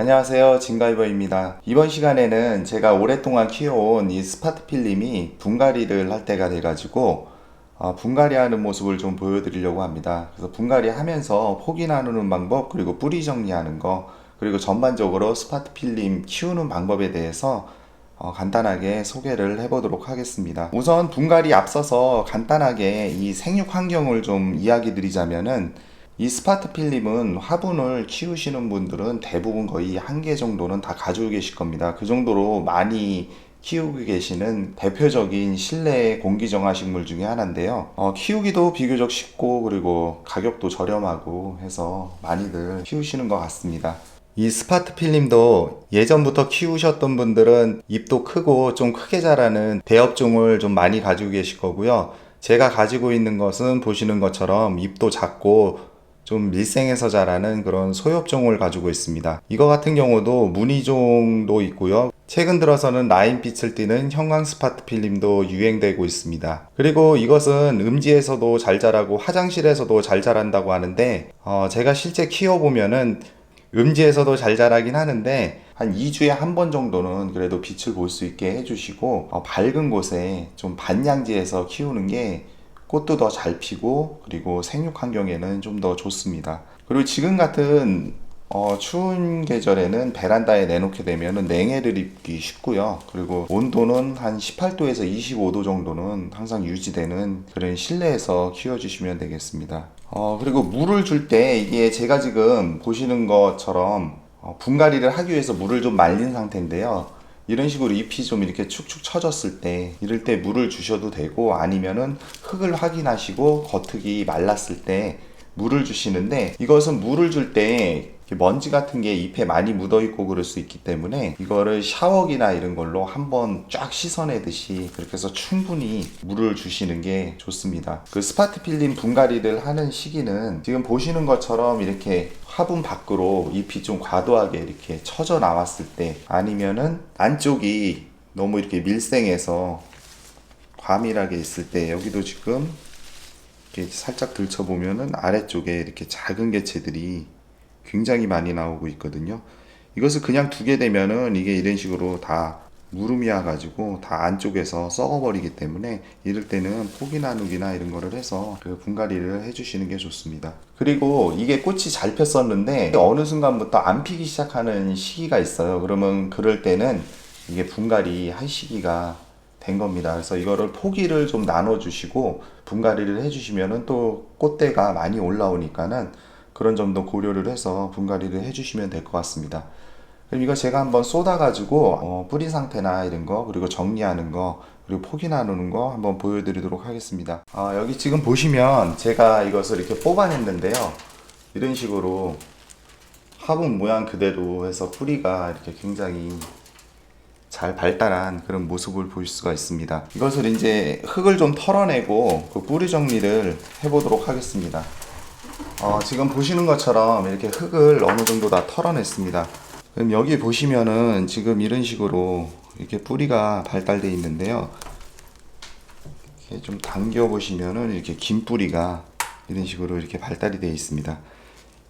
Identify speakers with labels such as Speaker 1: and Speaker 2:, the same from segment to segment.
Speaker 1: 안녕하세요. 진가이버입니다. 이번 시간에는 제가 오랫동안 키워온 이 스파트 필름이 분갈이를 할 때가 돼가지고 어, 분갈이 하는 모습을 좀 보여드리려고 합니다. 그래서 분갈이 하면서 포기 나누는 방법, 그리고 뿌리 정리하는 거, 그리고 전반적으로 스파트 필름 키우는 방법에 대해서 어, 간단하게 소개를 해보도록 하겠습니다. 우선 분갈이 앞서서 간단하게 이 생육 환경을 좀 이야기 드리자면은 이 스파트 필름은 화분을 키우시는 분들은 대부분 거의 한 개 정도는 다 가지고 계실 겁니다. 그 정도로 많이 키우고 계시는 대표적인 실내 공기정화 식물 중에 하나인데요. 어, 키우기도 비교적 쉽고 그리고 가격도 저렴하고 해서 많이들 키우시는 것 같습니다. 이 스파트 필름도 예전부터 키우셨던 분들은 잎도 크고 좀 크게 자라는 대엽종을 좀 많이 가지고 계실 거고요. 제가 가지고 있는 것은 보시는 것처럼 잎도 작고 좀 밀생에서 자라는 그런 소엽종을 가지고 있습니다. 이거 같은 경우도 무늬종도 있고요. 최근 들어서는 라인빛을 띠는 형광 스파트 필름도 유행되고 있습니다. 그리고 이것은 음지에서도 잘 자라고 화장실에서도 잘 자란다고 하는데 어, 제가 실제 키워보면은 음지에서도 잘 자라긴 하는데 한 2주에 한 번 정도는 그래도 빛을 볼 수 있게 해주시고 어, 밝은 곳에 좀 반양지에서 키우는 게 꽃도 더 잘 피고 그리고 생육 환경에는 좀 더 좋습니다. 그리고 지금 같은 어, 추운 계절에는 베란다에 내놓게 되면 냉해를 입기 쉽고요. 그리고 온도는 한 18도에서 25도 정도는 항상 유지되는 그런 실내에서 키워주시면 되겠습니다. 어, 그리고 물을 줄 때 이게 제가 지금 보시는 것처럼 어, 분갈이를 하기 위해서 물을 좀 말린 상태인데요. 이런 식으로 잎이 좀 이렇게 축축 처졌을 때 이럴 때 물을 주셔도 되고 아니면은 흙을 확인하시고 겉흙이 말랐을 때 물을 주시는데 이것은 물을 줄때 먼지 같은 게 잎에 많이 묻어 있고 그럴 수 있기 때문에 이거를 샤워기나 이런 걸로 한번 쫙 씻어내듯이 그렇게 해서 충분히 물을 주시는 게 좋습니다. 그 스파트 필름 분갈이를 하는 시기는 지금 보시는 것처럼 이렇게 화분 밖으로 잎이 좀 과도하게 이렇게 처져 나왔을 때 아니면은 안쪽이 너무 이렇게 밀생해서 과밀하게 있을 때 여기도 지금 이렇게 살짝 들춰보면은 아래쪽에 이렇게 작은 개체들이 굉장히 많이 나오고 있거든요. 이것을 그냥 두게 되면은 이게 이런 식으로 다 무름이 와가지고 다 안쪽에서 썩어버리기 때문에 이럴 때는 포기 나누기나 이런 거를 해서 그 분갈이를 해주시는 게 좋습니다. 그리고 이게 꽃이 잘 폈었는데 어느 순간부터 안 피기 시작하는 시기가 있어요. 그러면 그럴 때는 이게 분갈이 할 시기가 된 겁니다. 그래서 이거를 포기를 좀 나눠주시고 분갈이를 해주시면은 또 꽃대가 많이 올라오니까는 그런 점도 고려를 해서 분갈이를 해주시면 될 것 같습니다. 그럼 이거 제가 한번 쏟아가지고 어, 뿌리 상태나 이런 거 그리고 정리하는 거 그리고 포기 나누는 거 한번 보여드리도록 하겠습니다. 아, 여기 지금 보시면 제가 이것을 이렇게 뽑아냈는데요. 이런 식으로 화분 모양 그대로 해서 뿌리가 이렇게 굉장히 잘 발달한 그런 모습을 볼 수가 있습니다. 이것을 이제 흙을 좀 털어내고 그 뿌리 정리를 해보도록 하겠습니다. 어, 지금 보시는 것처럼 이렇게 흙을 어느 정도 다 털어냈습니다. 그럼 여기 보시면은 지금 이런 식으로 이렇게 뿌리가 발달되어 있는데요. 이렇게 좀 당겨 보시면은 이렇게 긴 뿌리가 이런 식으로 이렇게 발달이 되어 있습니다.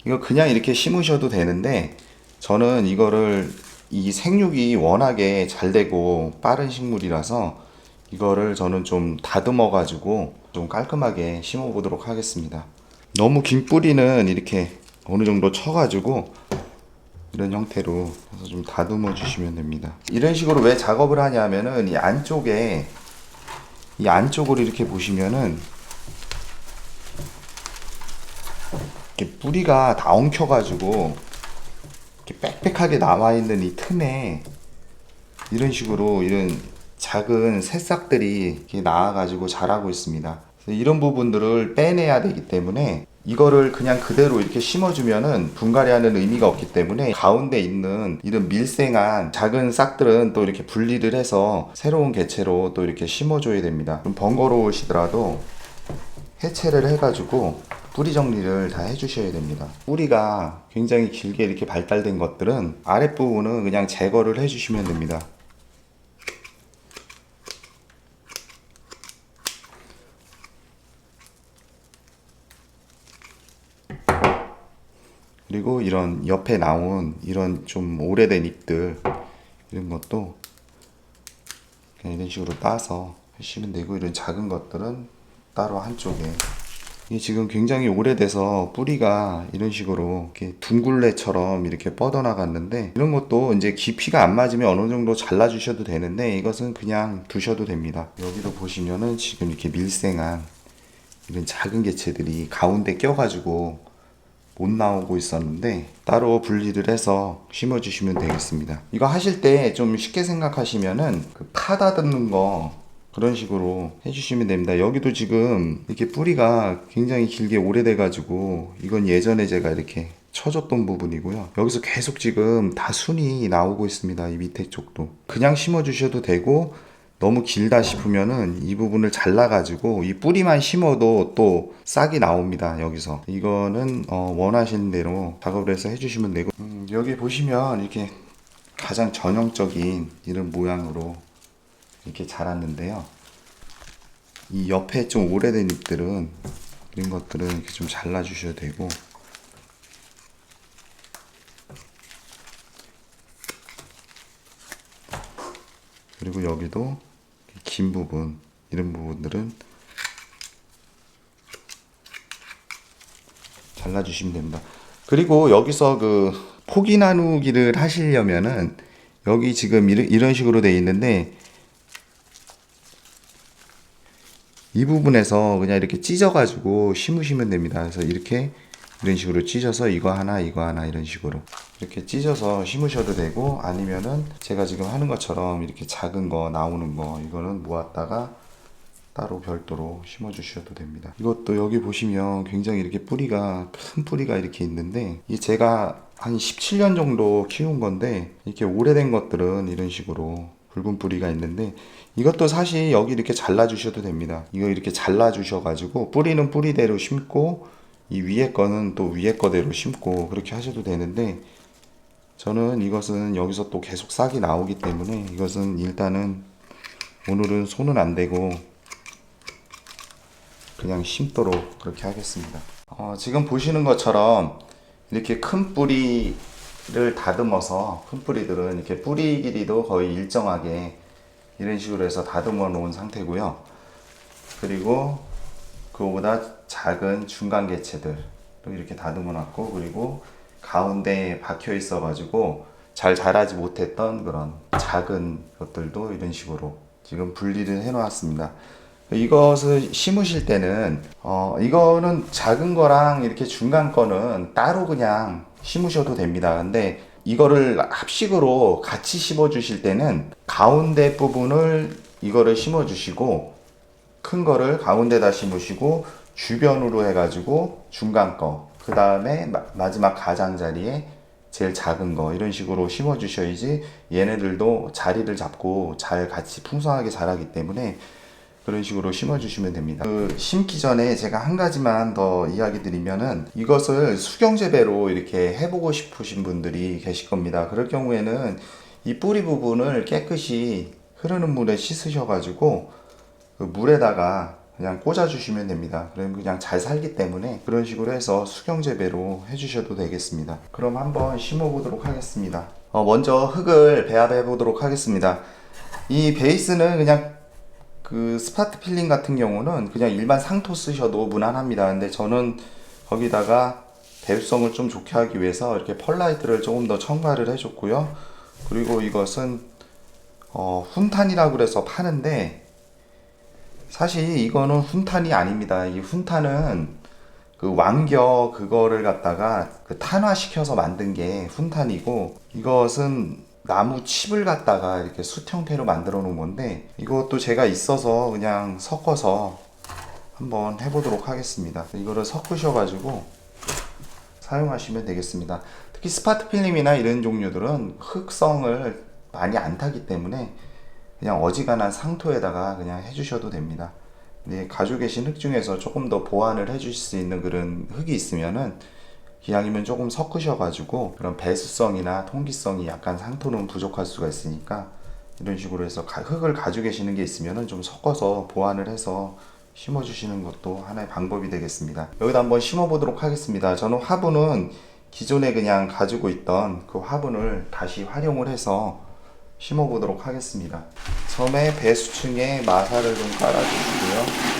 Speaker 1: 이거 그냥 이렇게 심으셔도 되는데 저는 이거를 이 생육이 워낙에 잘 되고 빠른 식물이라서 이거를 저는 좀 다듬어 가지고 좀 깔끔하게 심어 보도록 하겠습니다. 너무 긴 뿌리는 이렇게 어느 정도 쳐 가지고 이런 형태로 해서 좀 다듬어 주시면 됩니다. 이런 식으로 왜 작업을 하냐면은 이 안쪽에 이 안쪽으로 이렇게 보시면은 이렇게 뿌리가 다 엉켜 가지고 빽빽하게 나와 있는 이 틈에 이런 식으로 이런 작은 새싹들이 나와가지고 자라고 있습니다. 이런 부분들을 빼내야 되기 때문에 이거를 그냥 그대로 이렇게 심어주면은 분갈이하는 의미가 없기 때문에 가운데 있는 이런 밀생한 작은 싹들은 또 이렇게 분리를 해서 새로운 개체로 또 이렇게 심어줘야 됩니다. 좀 번거로우시더라도 해체를 해가지고 뿌리 정리를 다 해주셔야 됩니다. 뿌리가 굉장히 길게 이렇게 발달된 것들은 아랫부분은 그냥 제거를 해주시면 됩니다. 그리고 이런 옆에 나온 이런 좀 오래된 잎들 이런 것도 그냥 이런 식으로 따서 하시면 되고 이런 작은 것들은 따로 한쪽에 이게 지금 굉장히 오래돼서 뿌리가 이런 식으로 이렇게 둥굴레처럼 이렇게 뻗어나갔는데 이런 것도 이제 깊이가 안 맞으면 어느 정도 잘라주셔도 되는데 이것은 그냥 두셔도 됩니다. 여기도 보시면은 지금 이렇게 밀생한 이런 작은 개체들이 가운데 껴가지고 못 나오고 있었는데 따로 분리를 해서 심어주시면 되겠습니다. 이거 하실 때 좀 쉽게 생각하시면은 그 파다듬는 거 그런 식으로 해주시면 됩니다. 여기도 지금 이렇게 뿌리가 굉장히 길게 오래돼가지고 이건 예전에 제가 이렇게 쳐줬던 부분이고요. 여기서 계속 지금 다 순이 나오고 있습니다. 이 밑에 쪽도 그냥 심어주셔도 되고 너무 길다 싶으면은 이 부분을 잘라가지고 이 뿌리만 심어도 또 싹이 나옵니다. 여기서 이거는 어, 원하시는 대로 작업을 해서 해주시면 되고 음, 여기 보시면 이렇게 가장 전형적인 이런 모양으로 이렇게 자랐는데요. 이 옆에 좀 오래된 잎들은 이런 것들은 이렇게 좀 잘라 주셔도 되고 그리고 여기도 긴 부분 이런 부분들은 잘라 주시면 됩니다. 그리고 여기서 그 포기 나누기를 하시려면은 여기 지금 이런 식으로 돼 있는데 이 부분에서 그냥 이렇게 찢어가지고 심으시면 됩니다. 그래서 이렇게 이런 식으로 찢어서 이거 하나 이거 하나 이런 식으로 이렇게 찢어서 심으셔도 되고 아니면은 제가 지금 하는 것처럼 이렇게 작은 거 나오는 거 이거는 모았다가 따로 별도로 심어 주셔도 됩니다. 이것도 여기 보시면 굉장히 이렇게 뿌리가 큰 뿌리가 이렇게 있는데 이 제가 한 17년 정도 키운 건데 이렇게 오래된 것들은 이런 식으로 붉은 뿌리가 있는데 이것도 사실 여기 이렇게 잘라 주셔도 됩니다. 이거 이렇게 잘라 주셔 가지고 뿌리는 뿌리대로 심고 이 위에 거는 또 위에 거대로 심고 그렇게 하셔도 되는데 저는 이것은 여기서 또 계속 싹이 나오기 때문에 이것은 일단은 오늘은 손은 안 대고 그냥 심도록 그렇게 하겠습니다. 어, 지금 보시는 것처럼 이렇게 큰 뿌리 를 다듬어서 큰 뿌리들은 이렇게 뿌리 길이도 거의 일정하게 이런 식으로 해서 다듬어 놓은 상태고요. 그리고 그거보다 작은 중간 개체들 또 이렇게 다듬어 놨고 그리고 가운데에 박혀 있어 가지고 잘 자라지 못했던 그런 작은 것들도 이런 식으로 지금 분리를 해 놓았습니다. 이것을 심으실 때는 어 이거는 작은 거랑 이렇게 중간 거는 따로 그냥 심으셔도 됩니다. 근데 이거를 합식으로 같이 심어 주실 때는 가운데 부분을 이거를 심어 주시고 큰 거를 가운데다 심으시고 주변으로 해가지고 중간 거, 그 다음에 마지막 가장자리에 제일 작은 거 이런 식으로 심어 주셔야지 얘네들도 자리를 잡고 잘 같이 풍성하게 자라기 때문에 그런 식으로 심어 주시면 됩니다. 그 심기 전에 제가 한 가지만 더 이야기 드리면은 이것을 수경 재배로 이렇게 해보고 싶으신 분들이 계실 겁니다. 그럴 경우에는 이 뿌리 부분을 깨끗이 흐르는 물에 씻으셔가지고 그 물에다가 그냥 꽂아 주시면 됩니다. 그럼 그냥 잘 살기 때문에 그런 식으로 해서 수경 재배로 해주셔도 되겠습니다. 그럼 한번 심어 보도록 하겠습니다. 어, 먼저 흙을 배합해 보도록 하겠습니다. 이 베이스는 그냥 그 스파트 필링 같은 경우는 그냥 일반 상토 쓰셔도 무난합니다. 근데 저는 거기다가 배수성을 좀 좋게 하기 위해서 이렇게 펄라이트를 조금 더 첨가를 해줬고요. 그리고 이것은 어, 훈탄이라고 그래서 파는데 사실 이거는 훈탄이 아닙니다. 이 훈탄은 그 왕겨 그거를 갖다가 그 탄화시켜서 만든 게 훈탄이고 이것은 나무 칩을 갖다가 이렇게 숯 형태로 만들어 놓은 건데 이것도 제가 있어서 그냥 섞어서 한번 해보도록 하겠습니다. 이거를 섞으셔가지고 사용하시면 되겠습니다. 특히 스파트 필름이나 이런 종류들은 흙성을 많이 안 타기 때문에 그냥 어지간한 상토에다가 그냥 해주셔도 됩니다. 네, 가지고 계신 흙 중에서 조금 더 보완을 해주실 수 있는 그런 흙이 있으면은 기왕이면 조금 섞으셔가지고 그런 배수성이나 통기성이 약간 상토는 부족할 수가 있으니까 이런 식으로 해서 흙을 가지고 계시는 게 있으면은 좀 섞어서 보완을 해서 심어주시는 것도 하나의 방법이 되겠습니다. 여기다 한번 심어보도록 하겠습니다. 저는 화분은 기존에 그냥 가지고 있던 그 화분을 다시 활용을 해서 심어 보도록 하겠습니다. 처음에 배수층에 마사를 좀 깔아주시고요.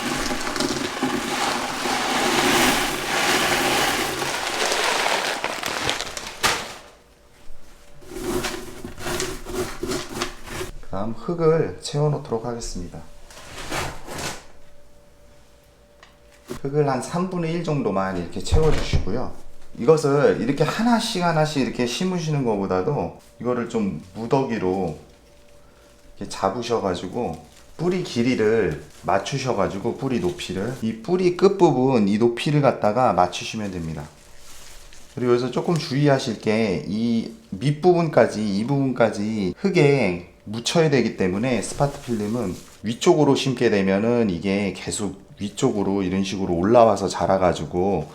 Speaker 1: 다음 흙을 채워 놓도록 하겠습니다. 흙을 한 3분의 1 정도만 이렇게 채워 주시고요. 이것을 이렇게 하나씩 하나씩 이렇게 심으시는 것보다도 이거를 좀 무더기로 잡으셔가지고 뿌리 길이를 맞추셔가지고 뿌리 높이를 이 뿌리 끝부분 이 높이를 갖다가 맞추시면 됩니다. 그리고 여기서 조금 주의하실 게 이 밑부분까지 이 부분까지 흙에 묻혀야 되기 때문에 스파트 필름은 위쪽으로 심게 되면은 이게 계속 위쪽으로 이런 식으로 올라와서 자라가지고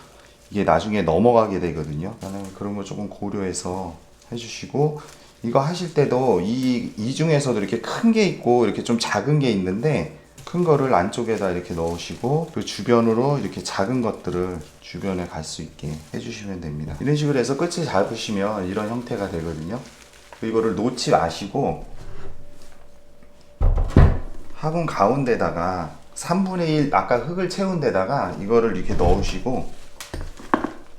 Speaker 1: 이게 나중에 넘어가게 되거든요. 나는 그런 거 조금 고려해서 해주시고 이거 하실 때도 이, 이 중에서도 이렇게 큰 게 있고 이렇게 좀 작은 게 있는데 큰 거를 안쪽에다 이렇게 넣으시고 그 주변으로 이렇게 작은 것들을 주변에 갈 수 있게 해주시면 됩니다. 이런 식으로 해서 끝을 잡으시면 이런 형태가 되거든요. 이거를 놓지 마시고 화분 가운데다가 3분의 1 아까 흙을 채운 데다가 이거를 이렇게 넣으시고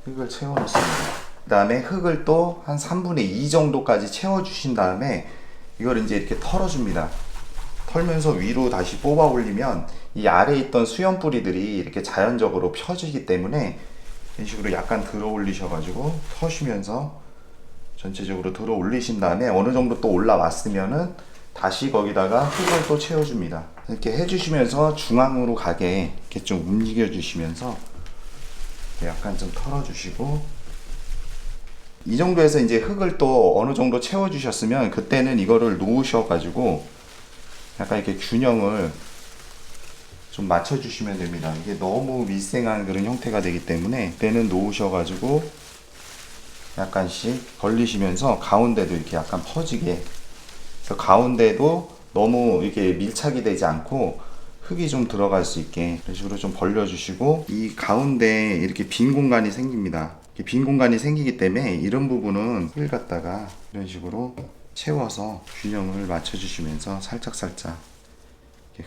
Speaker 1: 흙을 채워 놓습니다. 그 다음에 흙을 또 한 3분의 2 정도까지 채워 주신 다음에 이걸 이제 이렇게 털어 줍니다. 털면서 위로 다시 뽑아 올리면 이 아래에 있던 수염 뿌리들이 이렇게 자연적으로 펴지기 때문에 이런 식으로 약간 들어 올리셔 가지고 터시면서 전체적으로 들어 올리신 다음에 어느 정도 또 올라왔으면은 다시 거기다가 흙을 또 채워줍니다. 이렇게 해주시면서 중앙으로 가게 이렇게 좀 움직여 주시면서 약간 좀 털어주시고 이 정도에서 이제 흙을 또 어느 정도 채워주셨으면 그때는 이거를 놓으셔가지고 약간 이렇게 균형을 좀 맞춰주시면 됩니다. 이게 너무 밀생한 그런 형태가 되기 때문에 그때는 놓으셔가지고 약간씩 벌리시면서 가운데도 이렇게 약간 퍼지게 그래서 가운데도 너무 이렇게 밀착이 되지 않고 흙이 좀 들어갈 수 있게 이런 식으로 좀 벌려주시고 이 가운데 이렇게 빈 공간이 생깁니다. 빈 공간이 생기기 때문에 이런 부분은 흙을 갖다가 이런 식으로 채워서 균형을 맞춰주시면서 살짝살짝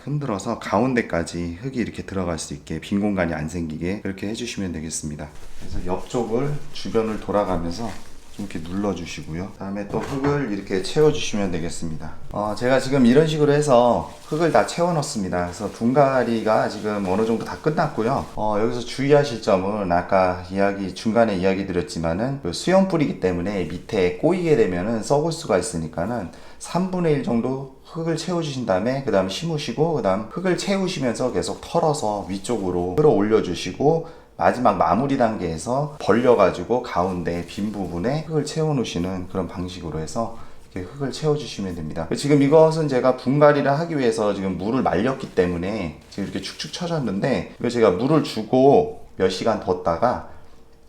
Speaker 1: 흔들어서 가운데까지 흙이 이렇게 들어갈 수 있게 빈 공간이 안 생기게 그렇게 해주시면 되겠습니다. 그래서 옆쪽을 주변을 돌아가면서 좀 이렇게 눌러주시고요. 다음에 또 흙을 이렇게 채워주시면 되겠습니다. 어, 제가 지금 이런 식으로 해서 흙을 다 채워놓습니다. 그래서 둥가리가 지금 어느 정도 다 끝났고요. 어, 여기서 주의하실 점은 아까 이야기 중간에 이야기 드렸지만은 그 수염 뿌리기 때문에 밑에 꼬이게 되면은 썩을 수가 있으니까는 3분의 1 정도 흙을 채워주신 다음에 그 다음 심으시고 그 다음 흙을 채우시면서 계속 털어서 위쪽으로 끌어올려 주시고 마지막 마무리 단계에서 벌려가지고 가운데 빈 부분에 흙을 채워놓으시는 그런 방식으로 해서 이렇게 흙을 채워주시면 됩니다. 지금 이것은 제가 분갈이를 하기 위해서 지금 물을 말렸기 때문에 지금 이렇게 축축 처졌는데 이거 제가 물을 주고 몇 시간 뒀다가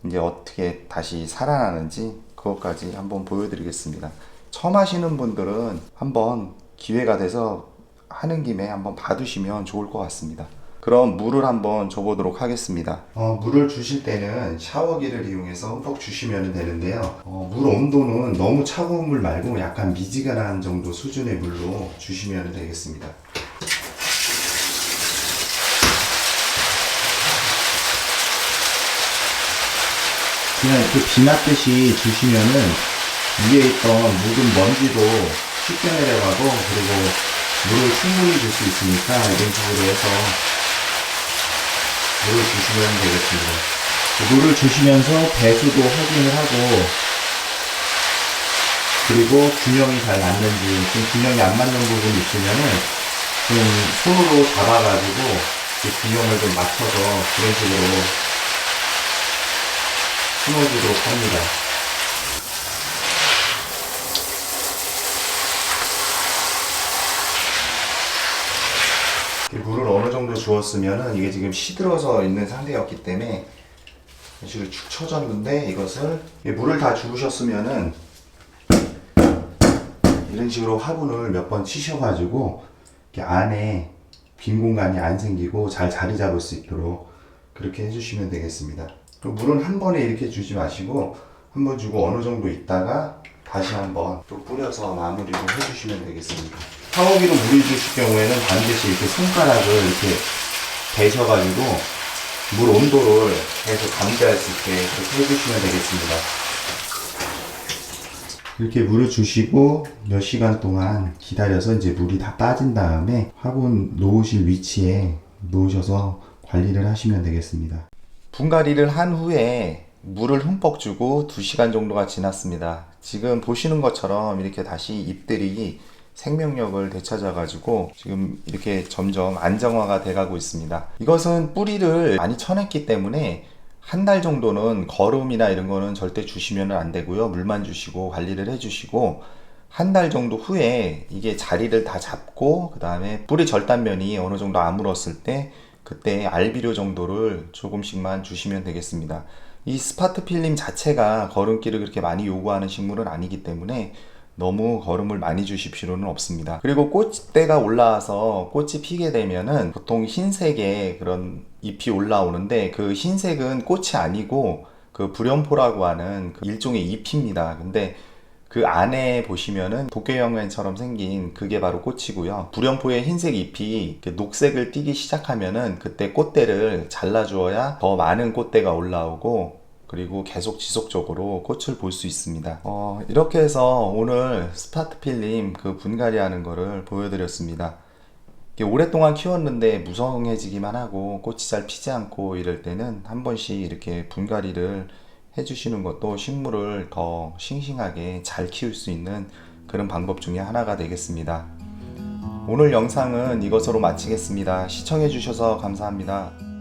Speaker 1: 이제 어떻게 다시 살아나는지 그것까지 한번 보여드리겠습니다. 처음 하시는 분들은 한번 기회가 돼서 하는 김에 한번 봐두시면 좋을 것 같습니다. 그럼 물을 한번 줘보도록 하겠습니다. 어, 물을 주실 때는 샤워기를 이용해서 흠뻑 주시면 되는데요. 어, 물 온도는 너무 차가운 물 말고 약간 미지근한 정도 수준의 물로 주시면 되겠습니다. 그냥 이렇게 비맞듯이 주시면은 위에 있던 묵은 먼지도 쉽게 내려가고 그리고 물을 충분히 줄 수 있으니까 이런 식으로 해서 물을 주시면 되겠습니다. 물을 주시면서 배수도 확인을 하고 그리고 균형이 잘 맞는지 좀 균형이 안 맞는 부분이 있으면은 좀 손으로 잡아가지고 그 균형을 좀 맞춰서 그런 식으로 심어주도록 합니다. 이렇게 물을 어느 정도 주었으면은 이게 지금 시들어서 있는 상태였기 때문에 이런 식으로 축 처졌는데 이것을 이 물을 다 주우셨으면은 이런 식으로 화분을 몇 번 치셔가지고 안에 빈 공간이 안 생기고 잘 자리 잡을 수 있도록 그렇게 해주시면 되겠습니다. 또 물은 한 번에 이렇게 주지 마시고 한 번 주고 어느 정도 있다가 다시 한번 또 뿌려서 마무리를 해주시면 되겠습니다. 샤워기로 물을 주실 경우에는 반드시 이렇게 손가락을 이렇게 대셔가지고 물 온도를 계속 감지할 수 있게 그렇게 해주시면 되겠습니다. 이렇게 물을 주시고 몇 시간 동안 기다려서 이제 물이 다 빠진 다음에 화분 놓으실 위치에 놓으셔서 관리를 하시면 되겠습니다. 분갈이를 한 후에 물을 흠뻑 주고 2시간 정도가 지났습니다. 지금 보시는 것처럼 이렇게 다시 잎들이 생명력을 되찾아 가지고 지금 이렇게 점점 안정화가 돼 가고 있습니다. 이것은 뿌리를 많이 쳐냈기 때문에 한 달 정도는 거름이나 이런 거는 절대 주시면 안 되고요. 물만 주시고 관리를 해 주시고 한 달 정도 후에 이게 자리를 다 잡고 그 다음에 뿌리 절단면이 어느 정도 아물었을 때 그때 알비료 정도를 조금씩만 주시면 되겠습니다. 이 스파트 필름 자체가 거름기를 그렇게 많이 요구하는 식물은 아니기 때문에 너무 거름을 많이 주실 필요는 없습니다. 그리고 꽃대가 올라와서 꽃이 피게 되면은 보통 흰색의 그런 잎이 올라오는데 그 흰색은 꽃이 아니고 그 불연포라고 하는 그 일종의 잎입니다. 근데 그 안에 보시면은 도깨형면처럼 생긴 그게 바로 꽃이고요. 불연포의 흰색 잎이 녹색을 띠기 시작하면은 그때 꽃대를 잘라주어야 더 많은 꽃대가 올라오고 그리고 계속 지속적으로 꽃을 볼 수 있습니다. 어, 이렇게 해서 오늘 스파트 필름 그 분갈이 하는 거를 보여드렸습니다. 오랫동안 키웠는데 무성해지기만 하고 꽃이 잘 피지 않고 이럴 때는 한 번씩 이렇게 분갈이를 해주시는 것도 식물을 더 싱싱하게 잘 키울 수 있는 그런 방법 중에 하나가 되겠습니다. 오늘 영상은 이것으로 마치겠습니다. 시청해주셔서 감사합니다.